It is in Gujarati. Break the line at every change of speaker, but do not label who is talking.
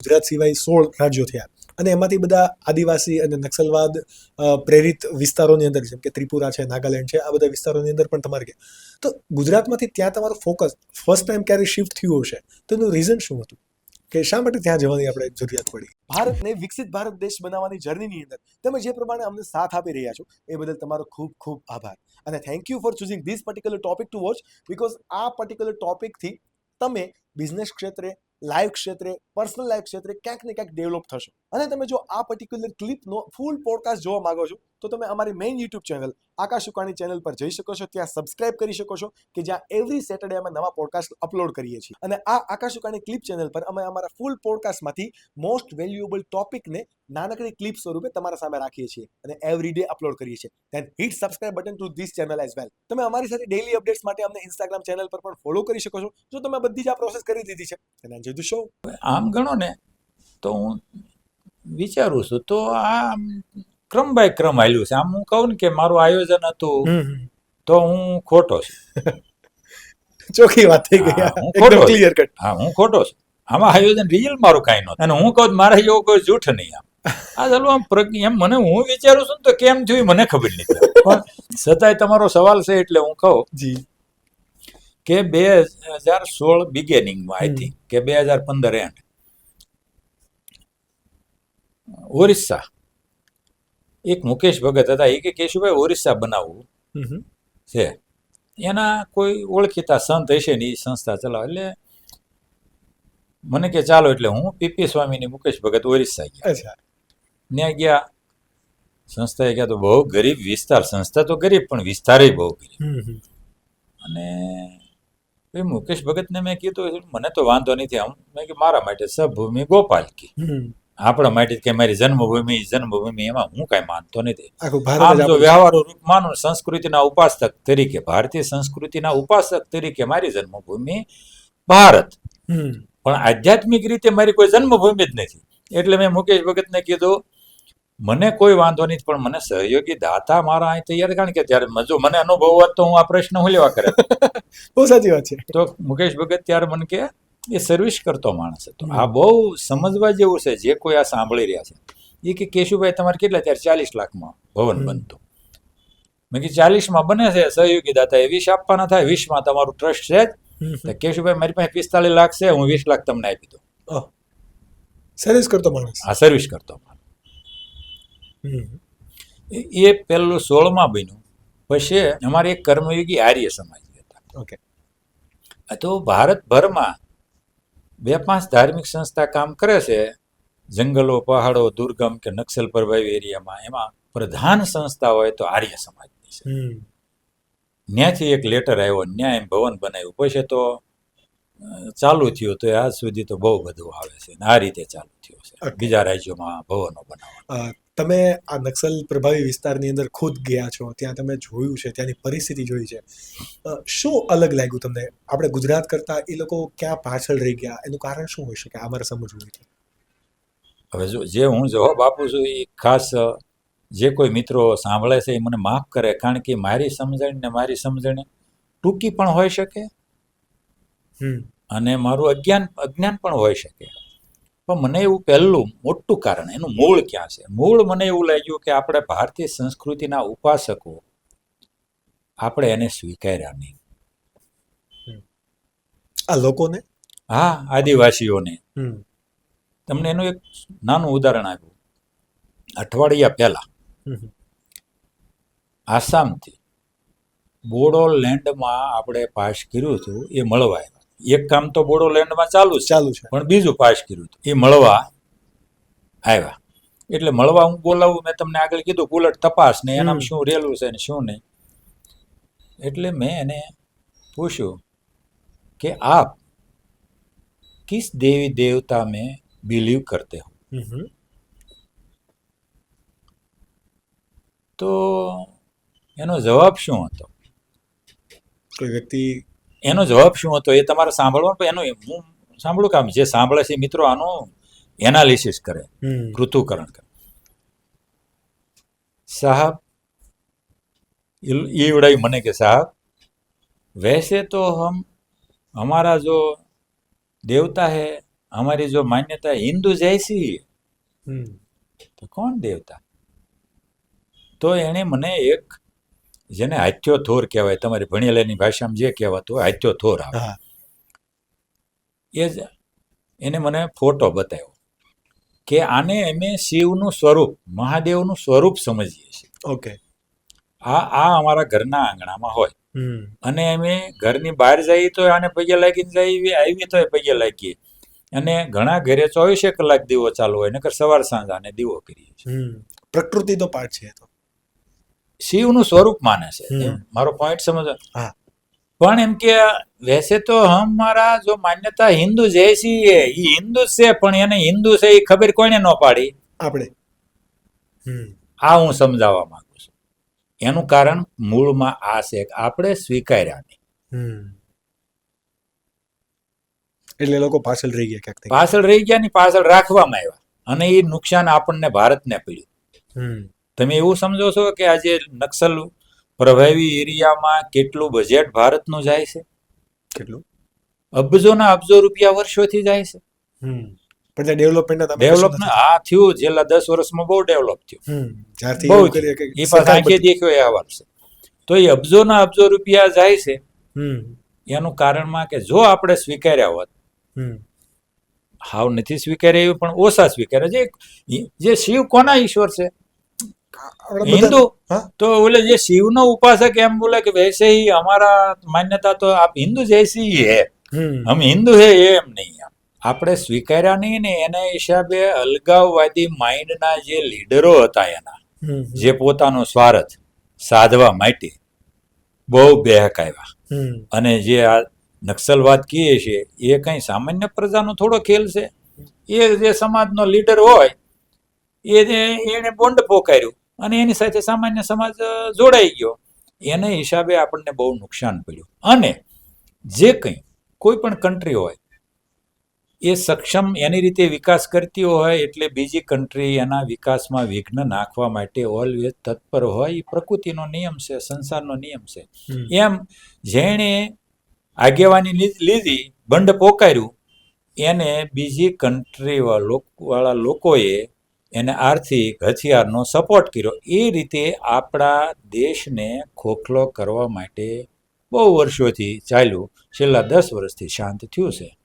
ગુજરાત સિવાય સોળ રાજ્યો થયા. અને એમાંથી બધા આદિવાસી અને નક્સલવાદ પ્રેરિત વિસ્તારોની અંદર, જેમ કે ત્રિપુરા છે, નાગાલેન્ડ છે, આ બધા વિસ્તારોની અંદર પણ તમારે તો ગુજરાતમાંથી ત્યાં તમારું ફોકસ ફર્સ્ટ ટાઈમ ક્યારે શિફ્ટ થયું હશે? તો એનું રીઝન શું હતું? કે શા માટે ત્યાં જવાની આપણે જરૂરિયાત પડી? ભારતને વિકસિત ભારત દેશ બનાવવાની જર્નીની અંદર તમે જે પ્રમાણે અમને સાથ આપી રહ્યા છો, એ બદલ તમારો ખૂબ ખૂબ આભાર. અને thank you for choosing this particular topic to watch because આ પર્ટિક્યુલર ટોપિકથી તમે બિઝનેસ ક્ષેત્રે લાઈફ ક્ષેત્રે પર્સનલ લાઈફ ક્ષેત્રે ક્યાંક ને ક્યાંક ડેવલપ થશો. અને તમે જો આ પર્ટિક્યુલર ક્લિપનો ફૂલ પોડકાસ્ટ જોવા માંગો છો, તો તમે અમારી main YouTube channel Akash Ukani channel પર જઈ શકો છો. ત્યાં સબસ્ક્રાઇબ કરી શકો છો કે જ્યાં એવરી સેટરડે અમે નવા પોડકાસ્ટ અપલોડ કરીએ છીએ. અને આ આકાશ ઉકાણી ક્લિપ ચેનલ પર અમે અમારા ફૂલ પોડકાસ્ટમાંથી મોસ્ટ વેલ્યુએબલ ટોપિકને નાનકડી ક્લિપ સ્વરૂપે તમારા સામે રાખીએ છીએ અને એવરી ડે અપલોડ કરીએ છીએ. Then hit subscribe button to this channel as well તમે અમારી સાથે ડેલી અપડેટ્સ માટે અમને ઇન્સ્ટાગ્રામ ચેનલ પર પણ ફોલો કરી શકો છો. જો તમે બધી જ આ પ્રોસેસ કરી દીધી છે અને એન્જોય શો
આમ ગણો ને, તો હું વિચારું છું. તો આ ક્રમ બાય ક્રમ આવ્યું છે. આમ હું કહું ને કે મારું આયોજન હતું તો હું ખોટો છું.
ચોખ્ખી વાત થઈ ગઈ.
હું ખોટો.
ક્લિયર કટ
હા હું ખોટો છું. આમાં આયોજન રિયલ મારું કાંઈ નહોતું. અને હું કહું મારા જેવો કોઈ જૂઠ નહીં આમ. આ ચાલો આમ એમ મને હું વિચારું છું તો કેમ થયું મને ખબર નથી. પણ છતાંય તમારો સવાલ છે એટલે હું કહું
જી.
કે બે હજાર સોળ બિગેનિંગમાં આઈ. થિંક કે બે હજાર પંદર એન્ડ ઓરિસ્સા. એક મુકેશ ભગત હતા. એ કે કેશુભાઈ ઓરિસ્સા બનાવવું. છે. એના કોઈ ઓળખીતા સંત હશે ને એ સંસ્થા ચલાવે. એટલે મને કે ચાલો એટલે હું પીપી સ્વામીની મુકેશ ભગત ઓરિસ્સા ગયા. ત્યાં ગયા. સંસ્થાએ ગયા તો બહુ ગરીબ વિસ્તાર. સંસ્થા તો ગરીબ પણ વિસ્તારે બહુ ગરીબ. અને એ મુકેશ ભગતને મેં કીધું મને તો વાંધો નથી. આમ મેં કે મારા માટે સભૂમિ ગોપાલ કી. આપણા માટે કે મારી જન્મભૂમિ જન્મભૂમિ એમાં હું કાંઈ માનતો નથી. આમ
જ આપણું
રૂપ માનું સંસ્કૃતિના ઉપાસક તરીકે ભારતીય સંસ્કૃતિના ઉપાસક તરીકે મારી જન્મભૂમિ ભારત. પણ આધ્યાત્મિક રીતે મારી કોઈ જન્મભૂમિ જ નથી. એટલે મેં મુકેશ ભગતને કીધું મને કોઈ વાંધો નથી પણ મને સહયોગી દાતા મારા અહીં તૈયાર કારણ કે ત્યારે જો મને અનુભવ હોત તો હું આ પ્રશ્ન હું લેવા કરે.
બહુ સાચી વાત છે.
તો મુકેશ ભગત ત્યારે મને કે એ સર્વિસ કરતો માણસ હતો. આ બહુ સમજવા જેવું છે જે કોઈ આ સાંભળી રહ્યા છે. એ કે કેશુભાઈ તમારે કેટલા ત્યારે ચાલીસ લાખમાં ભવન બનતું. મેં કીધું ચાલીસમાં બને છે સહયોગી દાતા એ વીસ આપવાના થાય વીસમાં તમારું ટ્રસ્ટ છે જ. કેશુભાઈ મારી પાસે પિસ્તાલીસ લાખ છે હું વીસ લાખ તમને આપી દઉં.
સર્વિસ કરતો માણસ?
હા સર્વિસ કરતો
માણસ.
એ- પેલું સોળમાં બન્યું. પછી અમારે એક કર્મયોગી આર્ય સમાજ હતા.
ઓકે
તો ભારતભરમાં બે પાંચ ધાર્મિક સંસ્થા કામ કરે છે. જંગલો પહાડો દુર્ગમ કે નક્સલ પ્રભાવી એરિયામાં એમાં પ્રધાન સંસ્થા હોય તો આર્ય સમાજની છે.
ન્યાથી
ત્યાંથી એક લેટર આવ્યો ન્યાય ભવન બનાવ્યું. પછી તો ચાલુ થયું તો આજ સુધી તો બહુ બધું આવે છે આ રીતે ચાલુ થયું છે. બીજા રાજ્યોમાં ભવનો બનાવવા
તમે આ નક્સલ પ્રભાવી વિસ્તારની અંદર ખુદ ગયા છો ત્યાં તમે જોયું છે ત્યાંની પરિસ્થિતિ જોઈ છે. શું અલગ લાગ્યું તમને? આપણે ગુજરાત કરતા એ લોકો ક્યાં પાછળ રહી ગયા? એનું કારણ શું હોઈ શકે આ મારે સમજવું છે
હવે જો જે હું જવાબ આપું છું એ ખાસ જે કોઈ મિત્રો સાંભળે છે એ મને માફ કરે કારણ કે મારી સમજણ ને મારી સમજણ ટૂંકી પણ હોઈ શકે અને મારું અજ્ઞાન અજ્ઞાન પણ હોઈ શકે. પણ મને એવું પહેલું મોટું કારણ એનું મૂળ ક્યાં છે? મૂળ મને એવું લાગ્યું કે આપણે ભારતીય સંસ્કૃતિના ઉપાસકો આપણે એને સ્વીકાર્યા નહીં.
આ લોકોને?
હા આદિવાસીઓને. તમને એનું એક નાનું ઉદાહરણ આપ્યું અઠવાડિયા પહેલા. આસામથી બોડોલેન્ડમાં આપણે પાસ કર્યું હતું એ મળવા એક કામ તો બોડોલેન્ડમાં ચાલુ
ચાલુ છે.
પણ બીજું પાસ કર્યું એ મળવા આવ્યા. એટલે મળવા હું બોલાવું મેં તમને આગળ કીધું બુલેટ તપાસ ને એનામાં શું રેલું છે ને શું નહીં. એટલે મેં એને પૂછ્યું કે આપ કિસ દેવી દેવતા મેં બિલીવ
કરતે હો?
તો એનો જવાબ શું હતો?
કોઈ વ્યક્તિ
એનો જવાબ શું હતો એ તમારે સાંભળવાનો પણ એનું હું સાંભળું કામ જે સાંભળે છે મિત્રો આનું એનાલિસિસ કરે
હમ
પૃથુકરણ કરે साहब ये उड़ाई मने के साहब वैसे तो हम हमारा जो देवता है અમારી જો માન્યતા હિન્દુ જયસી
હમ
તો કોણ દેવતા તો એણે મને એક જેને હાથ્યો થોર કહેવાય તમારી ભણેલાની ભાષામાં જે કહેવાતું હોય હાથ્યો થોર આવે. એ જ એને મને ફોટો બતાવ્યો કે આને અમે શિવનું સ્વરૂપ મહાદેવનું સ્વરૂપ સમજીએ છીએ.
ઓકે.
આ આ અમારા ઘરના આંગણામાં હોય. અને અમે ઘરની બહાર જઈએ તો આને પગે લાગીને જઈએ આવીએ તો પગે લાગીએ. અને ઘણા ઘરે ચોવીસે કલાક દીવો ચાલુ હોય નકર સવાર સાંજ આને દીવો કરીએ છીએ.
પ્રકૃતિ તો પાઠ છે તો.
શિવનું સ્વરૂપ માને છે. મારો પોઈન્ટ સમજો. પણ એમ કે વૈસે તો હમારા જો માન્યતા હિન્દુ જૈસી ઈ હિન્દુ છે પણ એને હિન્દુ છે એ ખબર કોઈને ન પાડી.
આપણે.
આ હું સમજાવવા માંગુ છું. એનું કારણ મૂળમાં આ છે કે આપણે સ્વીકાર્યા નહીં.
એટલે લોકો પાછળ રહી ગયા ક્યાંક
પાછળ રહી ગયા ની પાછળ રાખવામાં આવ્યા. અને એ નુકસાન આપણને ભારતને પડ્યું. તમે એવું સમજો છો કે આજે નક્સલ પ્રભાવી એરિયામાં કેટલું બજેટ ભારતનું જાય છે?
કેટલું?
અબજોના અબજો રૂપિયા વર્ષોથી જાય છે.
પણ ડેવલપમેન્ટ
ડેવલપ આ થયું છેલ્લા દસ વર્ષમાં બહુ ડેવલપ થયું. એ
પાસે
આંખે દેખ્યો એ અહેવાલ છે. તો એ અબજોના અબજો રૂપિયા જાય છે.
હમ.
એનું કારણમાં કે જો આપણે સ્વીકાર્યા હોત હાવ નથી સ્વીકાર્યા એવું પણ ઓછા સ્વીકાર્યા. જે જે શિવ કોના ઈશ્વર છે?
આપણે બધા-
હિન્દુ
હા.
તો બોલે જે શિવનો ઉપાસક એમ બોલે કે વૈસે ही हमारा मान्यता तो आप हिंदू जैसी ही है
હમ
हम हिंदू है એ એમ નહીં એમ. આપણે સ્વીકાર્યા નહીં ને એના હિસાબે અલગાવવાદી માઇન્ડના જે લીડરો હતા એના
હમ
જે પોતાનો સ્વાર્થ સાધવા માટે બહુ બહેકાવ્યા
હમ
અને જે આ નક્સલવાદ કહીએ છીએ એ કંઈ સામાન્ય પ્રજાનો થોડો ખેલ છે એ જે સમાજનો લીડર હોય એ જે- એણે બોન્ડ પોકાર્યું અને એની સાથે સામાન્ય સમાજ જોડાઈ ગયો. એને હિસાબે આપણને બહુ નુકસાન પડ્યું. અને જે કંઈ કોઈ પણ કન્ટ્રી હોય એ સક્ષમ એની રીતે વિકાસ કરતી હોય એટલે બીજી કન્ટ્રી એના વિકાસમાં વિઘ્ન નાખવા માટે ઓલવેઝ તત્પર હોય. એ પ્રકૃતિનો નિયમ છે સંસારનો નિયમ છે. એમ જેણે આગેવાની લીધી બંડ પોકાર્યું એને બીજી કન્ટ્રી વાળા લોકોએ એને આર્થિક હથિયારનો સપોર્ટ કર્યો. એ રીતે આપણા દેશને ખોખલો કરવા માટે બહુ વર્ષોથી ચાલ્યું. છેલ્લા દસ વર્ષથી શાંત થયું છે.